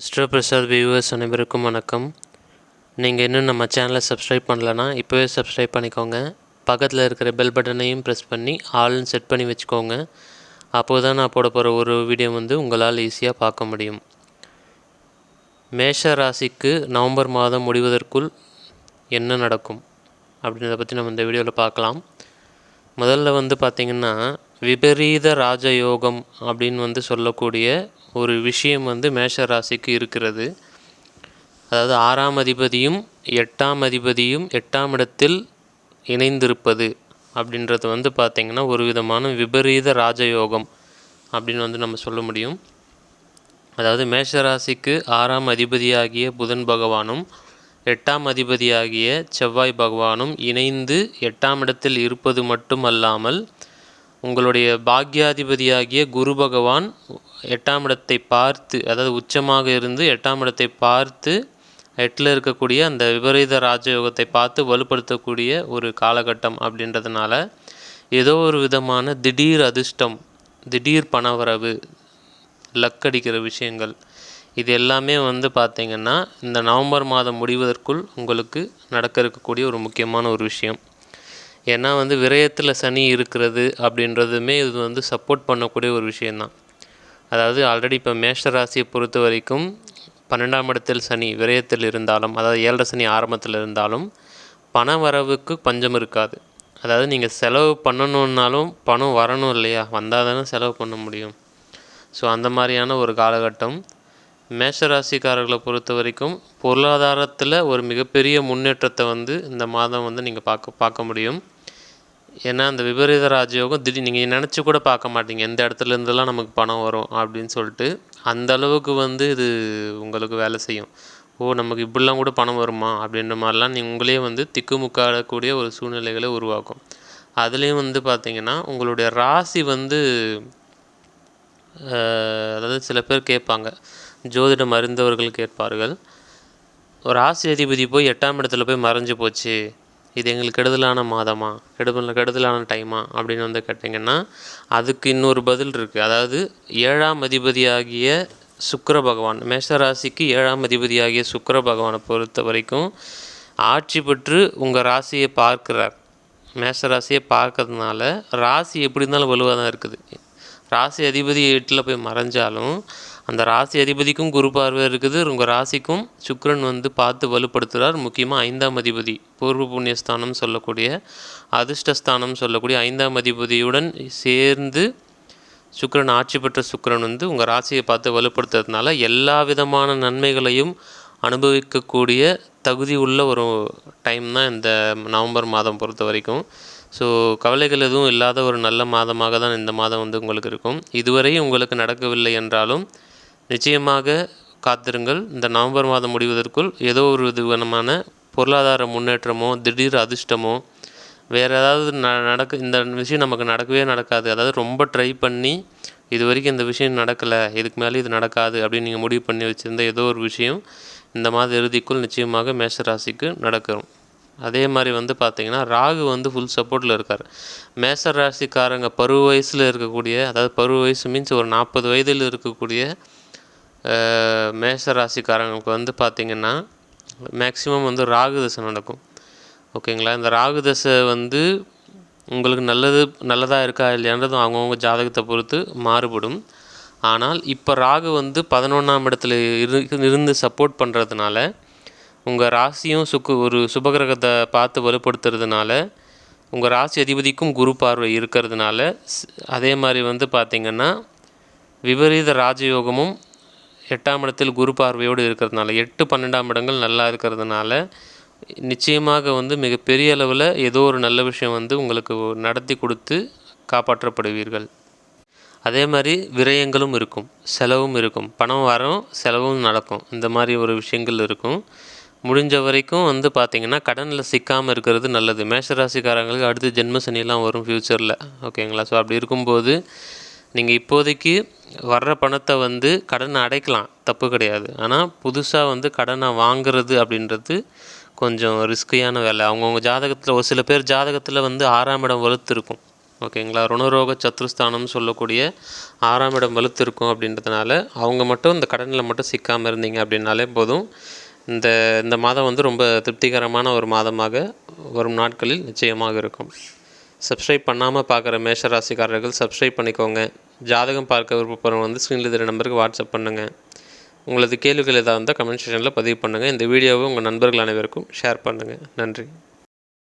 Astro Prasad viewers அனைவருக்கும் வணக்கம். நீங்கள் இன்னும் நம்ம சேனலை சப்ஸ்கிரைப் பண்ணலன்னா இப்போவே சப்ஸ்கிரைப் பண்ணிக்கோங்க. பக்கத்தில் இருக்கிற பெல் பட்டனையும் ப்ரெஸ் பண்ணி ஆல்னு செட் பண்ணி வச்சுக்கோங்க. அப்போது தான் நான் போட போகிற ஒரு வீடியோ வந்து உங்களால் ஈஸியாக பார்க்க முடியும். மேஷ ராசிக்கு நவம்பர் மாதம் முடிவதற்குள் என்ன நடக்கும்? அப்படின்றத பற்றி நம்ம இந்த வீடியோவில் பார்க்கலாம். முதல்ல வந்து பார்த்திங்கன்னா விபரீத ராஜயோகம் அப்படின்னு வந்து சொல்லக்கூடிய ஒரு விஷயம் வந்து மேஷ ராசிக்கு இருக்கிறது. அதாவது ஆறாம் அதிபதியும் எட்டாம் அதிபதியும் எட்டாம் இடத்தில் இணைந்திருப்பது அப்படின்றது வந்து பார்த்திங்கன்னா ஒரு விதமான விபரீத ராஜயோகம் அப்படின்னு வந்து நம்ம சொல்ல முடியும். அதாவது மேஷராசிக்கு ஆறாம் அதிபதியாகிய புதன் பகவானும் எட்டாம் அதிபதியாகிய செவ்வாய் பகவானும் இணைந்து எட்டாம் இடத்தில் இருப்பது மட்டுமல்லாமல் உங்களுடைய பாக்யாதிபதியாகிய குரு பகவான் எட்டாம் இடத்தை பார்த்து அதாவது உச்சமாக இருந்து எட்டாம் இடத்தை பார்த்து எட்டில் இருக்கக்கூடிய அந்த விபரீத ராஜயோகத்தை பார்த்து வலுப்படுத்தக்கூடிய ஒரு காலகட்டம் அப்படின்றதுனால ஏதோ ஒரு விதமான திடீர் அதிர்ஷ்டம் திடீர் பணவரவு லக்கடிக்கிற விஷயங்கள் இது எல்லாமே வந்து பார்த்திங்கன்னா இந்த நவம்பர் மாதம் முடிவதற்குள் உங்களுக்கு நடக்க இருக்கக்கூடிய ஒரு முக்கியமான ஒரு விஷயம். ஏன்னா வந்து விரயத்தில் சனி இருக்கிறது அப்படின்றதுமே இது வந்து சப்போர்ட் பண்ணக்கூடிய ஒரு விஷயந்தான் அதாவது ஆல்ரெடி இப்போ மேஷ ராசியை பொறுத்த வரைக்கும் பன்னெண்டாம் இடத்தில் சனி விரயத்தில் இருந்தாலும் அதாவது ஏழரை சனி ஆரம்பத்தில் இருந்தாலும் பண வரவுக்கு பஞ்சம் இருக்காது. அதாவது நீங்கள் செலவு பண்ணணுன்னாலும் பணம் வரணும் இல்லையா? வந்தால் தானே செலவு பண்ண முடியும். ஸோ அந்த மாதிரியான ஒரு காலகட்டம் மேஷராசிக்காரர்களை பொறுத்த வரைக்கும் பொருளாதாரத்தில் ஒரு மிகப்பெரிய முன்னேற்றத்தை வந்து இந்த மாதம் வந்து நீங்கள் பார்க்க பார்க்க முடியும். ஏன்னா அந்த விபரீத ராஜயோகம் திடீர் நீங்கள் நினச்சி கூட பார்க்க மாட்டீங்க. எந்த இடத்துல இருந்தெல்லாம் நமக்கு பணம் வரும் அப்படின்னு சொல்லிட்டு அந்த அளவுக்கு வந்து இது உங்களுக்கு வேலை செய்யும். ஓ நமக்கு இப்படிலாம் கூட பணம் வருமா? அப்படின்ற மாதிரிலாம் நீ உங்களே வந்து திக்குமுக்காடக்கூடிய ஒரு சூழ்நிலைகளை உருவாக்கும். அதுலேயும் வந்து பார்த்திங்கன்னா உங்களுடைய ராசி வந்து அதாவது சில பேர் கேட்பாங்க. ஜோதிடம் அறிந்தவர்கள் கேட்பார்கள். ஒரு ராசி அதிபதி போய் எட்டாம் இடத்துல போய் மறைஞ்சு போச்சு. இது எங்களுக்கு கெடுதலான மாதமா? கெடுதல் கெடுதலான டைமா அப்படின்னு வந்து கேட்டிங்கன்னா அதுக்கு இன்னொரு பதில் இருக்குது அதாவது ஏழாம் அதிபதியாகிய சுக்கர பகவான் மேஷராசிக்கு ஏழாம் அதிபதியாகிய சுக்கர பகவானை பொறுத்த வரைக்கும் ஆட்சி பெற்று உங்கள் ராசியை பார்க்குறார். மேஷ ராசியை பார்க்கறதுனால ராசி எப்படி இருந்தாலும் வலுவாக தான் இருக்குது. ராசி அதிபதி எட்டில் போய் மறைஞ்சாலும் அந்த ராசி அதிபதிக்கும் குரு பார்வை இருக்குது. உங்கள் ராசிக்கும் சுக்கரன் வந்து பார்த்து வலுப்படுத்துகிறார் முக்கியமாக ஐந்தாம் அதிபதி பூர்வ புண்ணியஸ்தானம் சொல்லக்கூடிய அதிர்ஷ்டஸ்தானம் சொல்லக்கூடிய ஐந்தாம் அதிபதியுடன் சேர்ந்து சுக்கரன் ஆட்சி பெற்ற சுக்கரன் வந்து உங்கள் ராசியை பார்த்து வலுப்படுத்துறதுனால எல்லா விதமான நன்மைகளையும் அனுபவிக்கக்கூடிய தகுதி உள்ள ஒரு டைம் தான் இந்த நவம்பர் மாதம் பொறுத்த வரைக்கும். ஸோ கவலைகள் எதுவும் இல்லாத ஒரு நல்ல மாதமாக தான் இந்த மாதம் வந்து உங்களுக்கு இருக்கும். இதுவரை உங்களுக்கு நடக்கவில்லை என்றாலும் நிச்சயமாக காத்திருங்கள். இந்த நவம்பர் மாதம் முடிவதற்குள் ஏதோ ஒரு விதமான பொருளாதார முன்னேற்றமோ திடீர் அதிர்ஷ்டமோ வேறு ஏதாவது ந நடக்க இந்த விஷயம் நமக்கு நடக்கவே நடக்காது. அதாவது ரொம்ப ட்ரை பண்ணி இது வரைக்கும் இந்த விஷயம் நடக்கலை இதுக்கு மேலே இது நடக்காது அப்படின்னு நீங்கள் முடிவு பண்ணி வச்சுருந்த ஏதோ ஒரு விஷயம் இந்த மாத இறுதிக்குள் நிச்சயமாக மேஷ ராசிக்கு நடக்கும். அதே மாதிரி வந்து பார்த்திங்கன்னா ராகு வந்து ஃபுல் சப்போர்ட்டில் இருக்கார். மேச ராசிக்காரங்க பருவ வயசில் இருக்கக்கூடிய அதாவது பருவ வயசு மீன்ஸ் ஒரு நாற்பது வயதில் இருக்கக்கூடிய மேஷ ராசிக்காரங்களுக்கு வந்து பார்த்திங்கன்னா மேக்ஸிமம் வந்து ராகு தசை நடக்கும். ஓகேங்களா? இந்த ராகு தசை வந்து உங்களுக்கு நல்லது நல்லதாக இருக்கா இல்லையான்றதும் அவங்கவுங்க ஜாதகத்தை பொறுத்து மாறுபடும். ஆனால் இப்போ ராகு வந்து பதினொன்றாம் இடத்துல இரு இருந்து சப்போர்ட் பண்ணுறதுனால உங்கள் ராசியும் சுக்கு ஒரு சுபகிரகத்தை பார்த்து வலுப்படுத்துறதுனால உங்கள் ராசி அதிபதிக்கும் குரு பார்வை இருக்கிறதுனால அதே மாதிரி வந்து பார்த்திங்கன்னா விபரீத ராஜயோகமும் எட்டாம் இடத்தில் குரு பார்வையோடு இருக்கிறதுனால எட்டு பன்னெண்டாம் இடங்கள் நல்லா இருக்கிறதுனால நிச்சயமாக வந்து மிகப்பெரிய அளவில் ஏதோ ஒரு நல்ல விஷயம் வந்து உங்களுக்கு நடத்தி கொடுத்து காப்பாற்றப்படுவீர்கள். அதே மாதிரி விரயங்களும் இருக்கும் செலவும் இருக்கும். பணம் வரும் செலவும் நடக்கும். இந்த மாதிரி ஒரு விஷயங்கள் இருக்கும். முடிஞ்ச வரைக்கும் வந்து பார்த்திங்கன்னா கடனில் சிக்காமல் இருக்கிறது நல்லது. மேஷராசிக்காரங்களுக்கு அடுத்து ஜென்ம சனியெல்லாம் வரும் ஃப்யூச்சரில் ஓகேங்களா ஸோ அப்படி இருக்கும்போது நீங்கள் இப்போதைக்கு வர்ற பணத்தை வந்து கடனை அடைக்கலாம். தப்பு கிடையாது. ஆனால் புதுசாக வந்து கடனை வாங்குறது அப்படின்றது கொஞ்சம் ரிஸ்கியான வேலை. அவங்கவுங்க ஜாதகத்தில் ஒரு சில பேர் ஜாதகத்தில் வந்து ஆறாம் இடம் வலுத்து இருக்கும் ஓகேங்களா? ருணரோக சத்ருஸ்தானம்னு சொல்லக்கூடிய ஆறாம் இடம் வலுத்து இருக்கும் அப்படின்றதுனால அவங்க மட்டும் இந்த கடனில் மட்டும் சிக்காமல் இருந்தீங்க அப்படின்னாலே போதும். இந்த இந்த மாதம் வந்து ரொம்ப திருப்திகரமான ஒரு மாதமாக வரும் நாட்களில் நிச்சயமாக இருக்கும். சப்ஸ்கிரைப் பண்ணாமல் பார்க்குற மேஷ ராசிக்காரர்கள் சப்ஸ்கிரைப் பண்ணிக்கோங்க. ஜாதகம் பார்க்க விருப்பப்படுறவங்க வந்து ஸ்க்ரீனில் இருக்கிற நம்பருக்கு வாட்ஸ்அப் பண்ணுங்கள் உங்களது கேள்விகள் ஏதாவது இருந்தால் கமெண்ட் செக்ஷனில் பதிவு பண்ணுங்கள் இந்த வீடியோவை உங்கள் நண்பர்கள் அனைவருக்கும் ஷேர் பண்ணுங்கள் நன்றி.